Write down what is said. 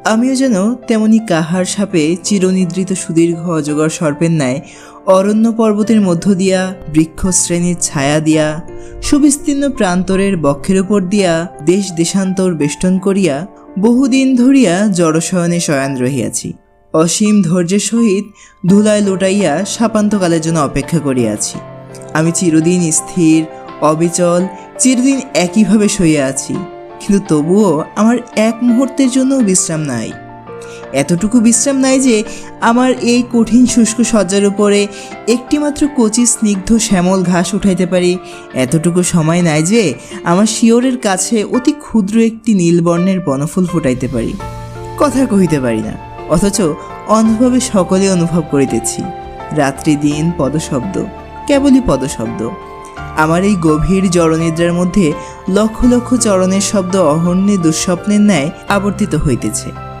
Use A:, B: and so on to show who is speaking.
A: আমিও যেন তেমনি কাহার সাপে চিরনিদ্রিত সুদীর্ঘ অজগর সর্পের ন্যায় অরণ্য পর্বতের মধ্য দিয়া বৃক্ষ শ্রেণির ছায়া দিয়া, সুবিস্তীর্ণ প্রান্তরের বক্ষের উপর দিয়া দেশ দেশান্তর বেষ্টন করিয়া বহুদিন ধরিয়া জড়শয়নে শয়ান রহিয়াছি। অসীম ধৈর্যের সহিত ধুলায় লোটাইয়া সাপান্তকালের জন্য অপেক্ষা করিয়াছি। আমি চিরদিন স্থির, অবিচল, চিরদিন একইভাবে শুয়ে আছি। কিন্তু তবুও আমার এক মুহূর্তের জন্য বিশ্রাম নাই। এতটুকু বিশ্রাম নাই যে আমার এই কঠিন শুষ্ক শয্যার উপরে একটিমাত্র কচি স্নিগ্ধ শ্যামল ঘাস উঠাইতে পারি। এতটুকু সময় নাই যে আমার শিওরের কাছে অতি ক্ষুদ্র একটি নীলবর্ণের বনফুল ফুটাইতে পারি। কথা কহিতে পারি না, অথচ অন্ধভাবে সকলে অনুভব করিতেছি। রাত্রি দিন পদশব্দ, কেবলই পদশব্দ। আমার এই গভীর জড়নিদ্রার মধ্যে লক্ষ লক্ষ চরণের শব্দ অহর্ণে দুঃস্বপ্নের ন্যায় আবর্তিত হইতেছে।